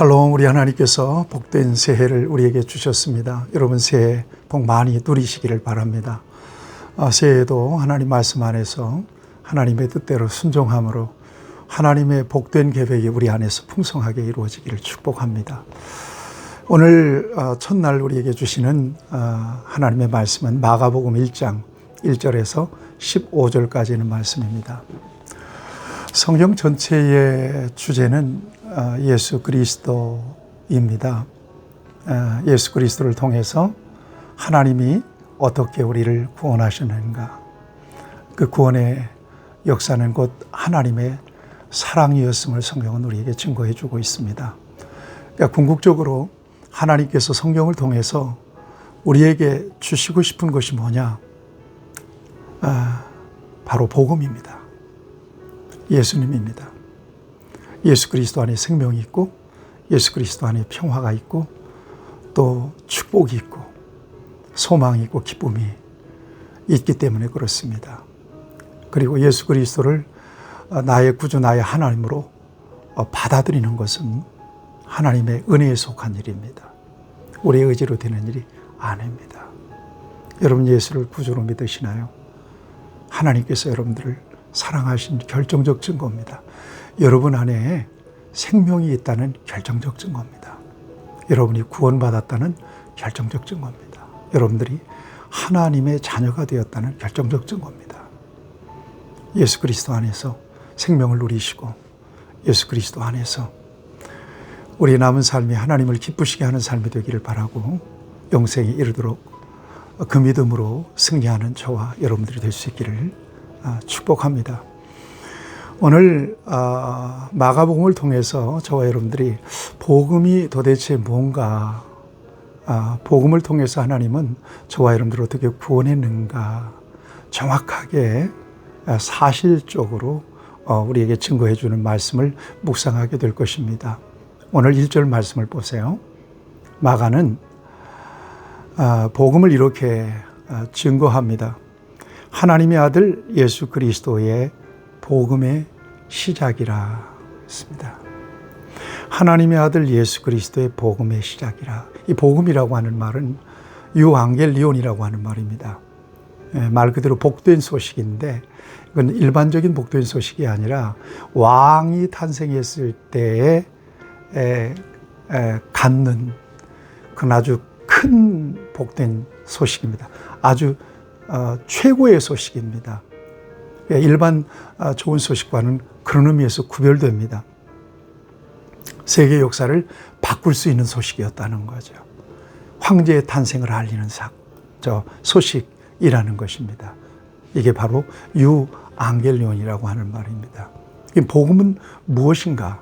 샬롬 우리 하나님께서 복된 새해를 우리에게 주셨습니다. 여러분 새해 복 많이 누리시기를 바랍니다. 아, 새해에도 하나님 말씀 안에서 하나님의 뜻대로 순종함으로 하나님의 복된 계획이 우리 안에서 풍성하게 이루어지기를 축복합니다. 오늘 어, 첫날 우리에게 주시는 어, 하나님의 말씀은 마가복음 1장 1절에서 15절까지는 말씀입니다. 성경 전체의 주제는 어, 예수 그리스도입니다. 예수 그리스도를 통해서 하나님이 어떻게 우리를 구원하셨는가. 그 구원의 역사는 곧 하나님의 사랑이었음을 성경은 우리에게 증거해 주고 있습니다. 그러니까 궁극적으로 하나님께서 성경을 통해서 우리에게 주시고 싶은 것이 뭐냐? 아, 바로 복음입니다. 예수님입니다. 예수 그리스도 안에 생명이 있고 예수 그리스도 안에 평화가 있고 또 축복이 있고 소망이 있고 기쁨이 있기 때문에 그렇습니다. 그리고 예수 그리스도를 나의 구주 나의 하나님으로 받아들이는 것은 하나님의 은혜에 속한 일입니다. 우리의 의지로 되는 일이 아닙니다. 여러분 예수를 구주로 믿으시나요? 하나님께서 여러분들을 사랑하신 결정적 증거입니다. 여러분 안에 생명이 있다는 결정적 증거입니다. 여러분이 구원받았다는 결정적 증거입니다. 여러분들이 하나님의 자녀가 되었다는 결정적 증거입니다. 예수 그리스도 안에서 생명을 누리시고 예수 그리스도 안에서 우리 남은 삶이 하나님을 기쁘시게 하는 삶이 되기를 바라고 영생에 이르도록 그 믿음으로 승리하는 저와 여러분들이 될 수 있기를 아, 축복합니다. 오늘 아, 마가복음을 통해서 저와 여러분들이 복음이 도대체 뭔가, 아, 복음을 통해서 하나님은 저와 여러분들을 어떻게 구원했는가 정확하게 아, 사실적으로 어, 우리에게 증거해 주는 말씀을 묵상하게 될 것입니다. 오늘 1절 말씀을 보세요. 마가는 복음을 이렇게 증거합니다. 하나님의 아들 예수 그리스도의 복음의 시작이라 했습니다. 하나님의 아들 예수 그리스도의 복음의 시작이라. 이 복음이라고 하는 말은 유앙겔리온이라고 하는 말입니다. 예, 말 그대로 복된 소식인데 이건 일반적인 복된 소식이 아니라 왕이 탄생했을 때에 갖는 그건 아주 큰 복된 소식입니다. 아주 어, 최고의 소식입니다. 예, 일반 아, 좋은 소식과는 그런 의미에서 구별됩니다. 세계 역사를 바꿀 수 있는 소식이었다는 거죠. 황제의 탄생을 알리는 사, 저 소식이라는 것입니다. 이게 바로 유앙겔리온이라고 하는 말입니다. 이 복음은 무엇인가?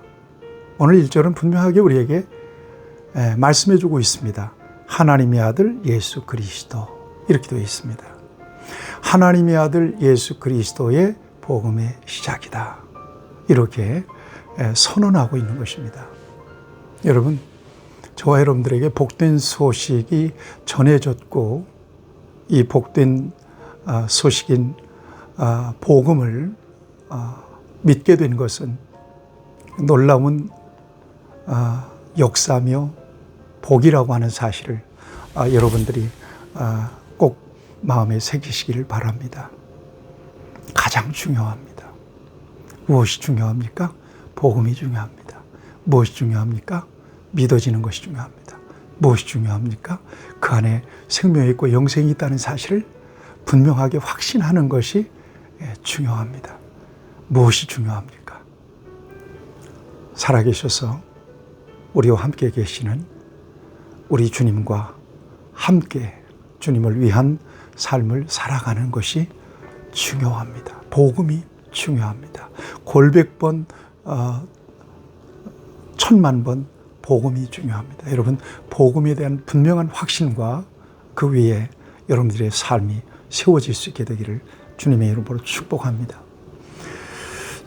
오늘 1절은 분명하게 우리에게 말씀해 주고 있습니다. 하나님의 아들 예수 그리스도 이렇게 되어 있습니다. 하나님의 아들 예수 그리스도의 복음의 시작이다. 이렇게 선언하고 있는 것입니다. 여러분, 저와 여러분들에게 복된 소식이 전해졌고 이 복된 아, 소식인 아, 복음을 아, 믿게 된 것은 놀라운 역사며 복이라고 하는 사실을 여러분들이 마음에 새기시기를 바랍니다. 가장 중요합니다. 무엇이 중요합니까? 복음이 중요합니다. 무엇이 중요합니까? 믿어지는 것이 중요합니다. 무엇이 중요합니까? 그 안에 생명이 있고 영생이 있다는 사실을 분명하게 확신하는 것이 예, 중요합니다. 무엇이 중요합니까? 살아계셔서 우리와 함께 계시는 우리 주님과 함께 주님을 위한 삶을 살아가는 것이 중요합니다. 복음이 중요합니다. 골백 번, 어, 천만 번 복음이 중요합니다. 여러분, 복음에 대한 분명한 확신과 그 위에 여러분들의 삶이 세워질 수 있게 되기를 주님의 이름으로 축복합니다.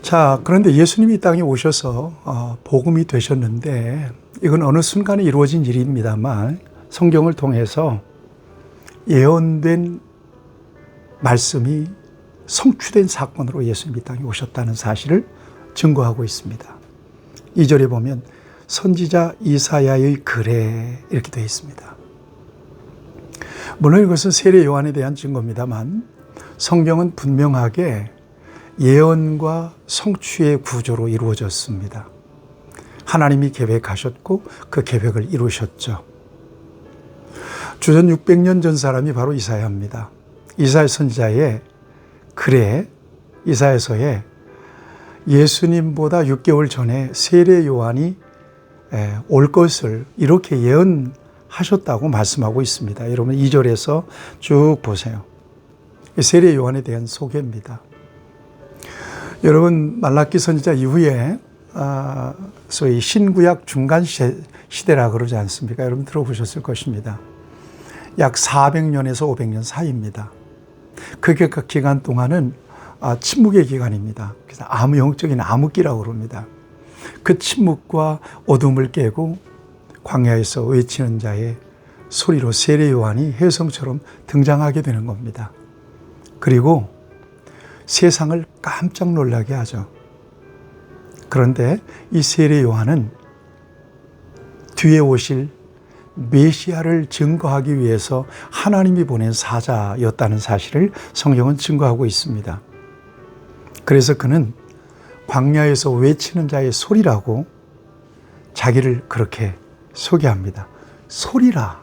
자, 그런데 예수님이 땅에 오셔서 어, 복음이 되셨는데 이건 어느 순간에 이루어진 일입니다만 성경을 통해서 예언된 말씀이 성취된 사건으로 예수님 이 땅에 오셨다는 사실을 증거하고 있습니다. 2절에 보면 선지자 이사야의 글에 이렇게 되어 있습니다. 물론 이것은 세례 요한에 대한 증거입니다만 성경은 분명하게 예언과 성취의 구조로 이루어졌습니다. 하나님이 계획하셨고 그 계획을 이루셨죠. 주전 600년 전 사람이 바로 이사야입니다. 이사야 선지자의 글에 이사야서에 예수님보다 6개월 전에 세례 요한이 올 것을 이렇게 예언하셨다고 말씀하고 있습니다. 여러분 2절에서 쭉 보세요. 세례 요한에 대한 소개입니다. 여러분 말라기 선지자 이후에 아, 소위 신구약 중간 시대라 그러지 않습니까? 여러분 들어보셨을 것입니다. 약 400년에서 500년 사이입니다. 그 기간 동안은 아, 침묵의 기간입니다. 그래서 암 영적인 암흑기라고 그럽니다. 그 침묵과 어둠을 깨고 광야에서 외치는 자의 소리로 세례 요한이 혜성처럼 등장하게 되는 겁니다. 그리고 세상을 깜짝 놀라게 하죠. 그런데 이 세례 요한은 뒤에 오실 메시아를 증거하기 위해서 하나님이 보낸 사자였다는 사실을 성경은 증거하고 있습니다. 그래서 그는 광야에서 외치는 자의 소리라고 자기를 그렇게 소개합니다. 소리라.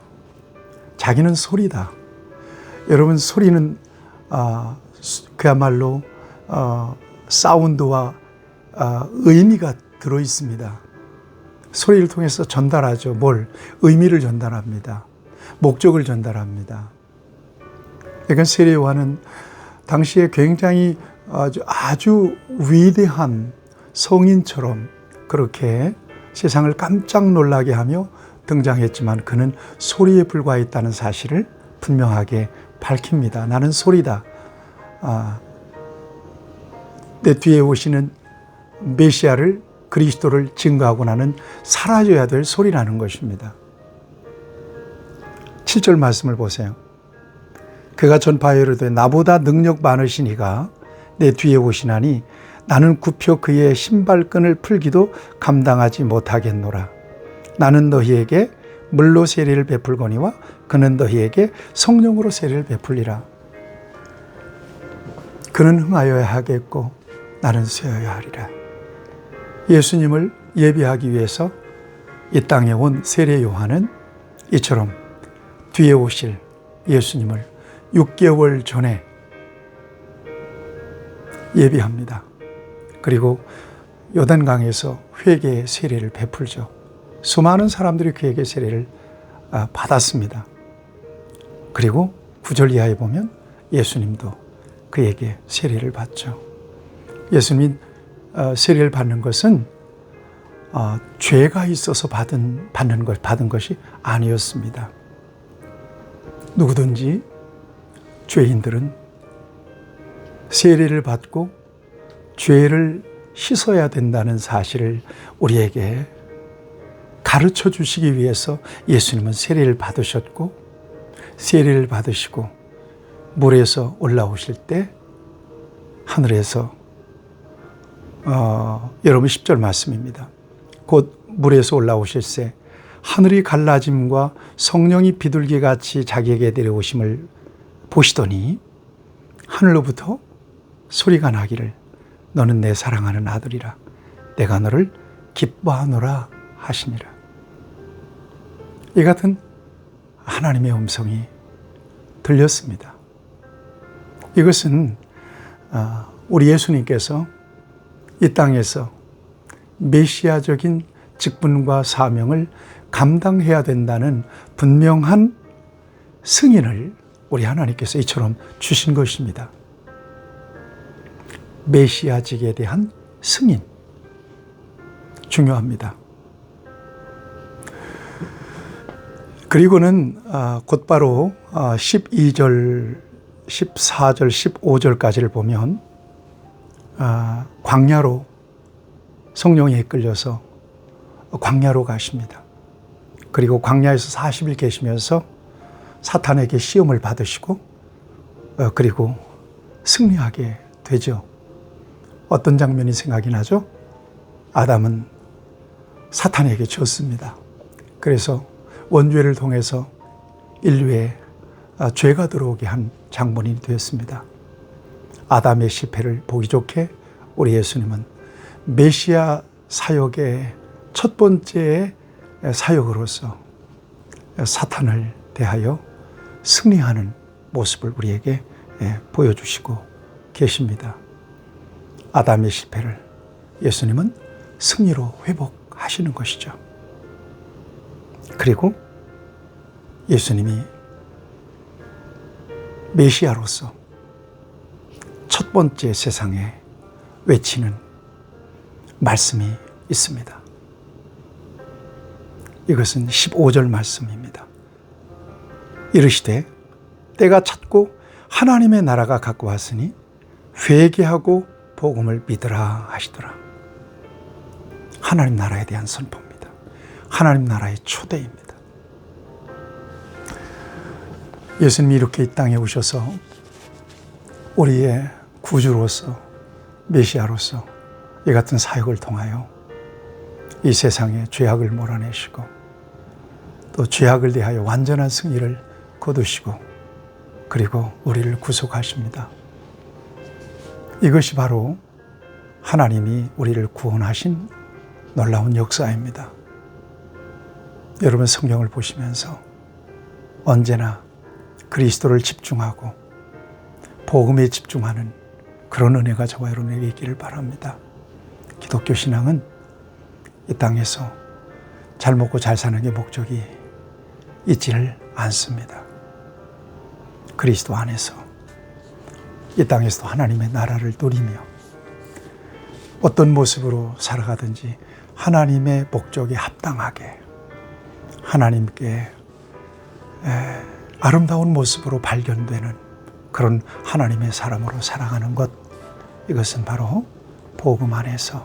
자기는 소리다. 여러분 소리는 아, 그야말로 어, 사운드와 어, 의미가 들어 있습니다. 소리를 통해서 전달하죠. 뭘? 의미를 전달합니다. 목적을 전달합니다. 그러니까 세례 요한은 당시에 굉장히 아주, 아주 위대한 성인처럼 그렇게 세상을 깜짝 놀라게 하며 등장했지만 그는 소리에 불과했다는 사실을 분명하게 밝힙니다. 나는 소리다. 아, 내 뒤에 오시는 메시아를 그리스도를 증거하고 나는 사라져야 될 소리라는 것입니다. 7절 말씀을 보세요. 그가 전파에 이르되 나보다 능력 많으신 이가 내 뒤에 오시나니 나는 굽혀 그의 신발끈을 풀기도 감당하지 못하겠노라. 나는 너희에게 물로 세례를 베풀거니와 그는 너희에게 성령으로 세례를 베풀리라. 그는 흥하여야 하겠고 나는 쇠어야 하리라. 예수님을 예비하기 위해서 이 땅에 온 세례 요한은 이처럼 뒤에 오실 예수님을 6개월 전에 예비합니다. 그리고 요단강에서 회개의 세례를 베풀죠. 수많은 사람들이 그에게 세례를 아, 받았습니다. 그리고 구절 이하에 보면 예수님도 그에게 세례를 받죠. 예수님 어, 세례를 받는 것은 어, 죄가 있어서 받은 받는 것 받은 것이 아니었습니다. 누구든지 죄인들은 세례를 받고 죄를 씻어야 된다는 사실을 우리에게 가르쳐 주시기 위해서 예수님은 세례를 받으셨고 세례를 받으시고 물에서 올라오실 때 하늘에서 어, 여러분 10절 말씀입니다. 곧 물에서 올라오실새 하늘이 갈라짐과 성령이 비둘기 같이 자기에게 내려오심을 보시더니 하늘로부터 소리가 나기를 너는 내 사랑하는 아들이라 내가 너를 기뻐하노라 하시니라. 이 같은 하나님의 음성이 들렸습니다. 이것은 어, 우리 예수님께서 이 땅에서 메시아적인 직분과 사명을 감당해야 된다는 분명한 승인을 우리 하나님께서 이처럼 주신 것입니다. 메시아직에 대한 승인. 중요합니다. 그리고는 아, 곧바로 12절, 14절, 15절까지를 보면 아, 광야로 성령이 이끌려서 광야로 가십니다. 그리고 광야에서 40일 계시면서 사탄에게 시험을 받으시고 어, 그리고 승리하게 되죠. 어떤 장면이 생각이 나죠? 아담은 사탄에게 졌습니다. 그래서 원죄를 통해서 인류에 아, 죄가 들어오게 한 장본인이 되었습니다. 아담의 실패를 보기 좋게 우리 예수님은 메시아 사역의 첫 번째 사역으로서 사탄을 대하여 승리하는 모습을 우리에게 예, 보여주시고 계십니다. 아담의 실패를 예수님은 승리로 회복하시는 것이죠. 그리고 예수님이 메시아로서 첫 번째 세상에 외치는 말씀이 있습니다. 이것은 15절 말씀입니다. 이르시되 때가 찼고 하나님의 나라가 가까웠으니 회개하고 복음을 믿으라 하시더라. 하나님 나라에 대한 선포입니다. 하나님 나라의 초대입니다. 예수님이 이렇게 이 땅에 오셔서 우리의 구주로서 메시아로서 이 같은 사역을 통하여 이 세상에 죄악을 몰아내시고 또 죄악을 대하여 완전한 승리를 거두시고 그리고 우리를 구속하십니다. 이것이 바로 하나님이 우리를 구원하신 놀라운 역사입니다. 여러분 성경을 보시면서 언제나 그리스도를 집중하고 복음에 집중하는 그런 은혜가 저와 여러분에게 있기를 바랍니다. 기독교 신앙은 이 땅에서 잘 먹고 잘 사는 게 목적이 있지를 않습니다. 그리스도 안에서 이 땅에서도 하나님의 나라를 누리며 어떤 모습으로 살아가든지 하나님의 목적에 합당하게 하나님께 아름다운 모습으로 발견되는 그런 하나님의 사람으로 살아가는 것 이것은 바로 복음 안에서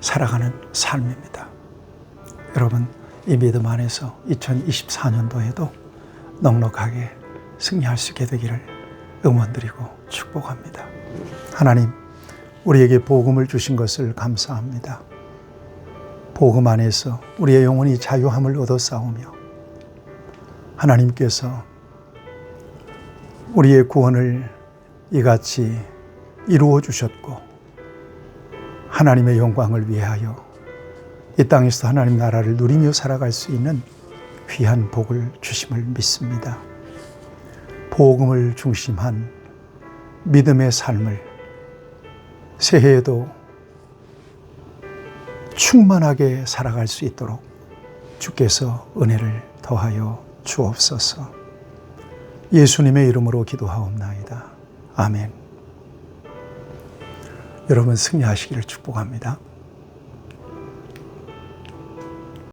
살아가는 삶입니다. 여러분 이 믿음 안에서 2024년도에도 넉넉하게 승리할 수 있게 되기를 응원드리고 축복합니다. 하나님 우리에게 복음을 주신 것을 감사합니다. 복음 안에서 우리의 영혼이 자유함을 얻어 싸우며 하나님께서 우리의 구원을 이같이 이루어 주셨고 하나님의 영광을 위하여 이 땅에서 하나님 나라를 누리며 살아갈 수 있는 귀한 복을 주심을 믿습니다. 복음을 중심한 믿음의 삶을 새해에도 충만하게 살아갈 수 있도록 주께서 은혜를 더하여 주옵소서. 예수님의 이름으로 기도하옵나이다. 아멘. 여러분 승리하시기를 축복합니다.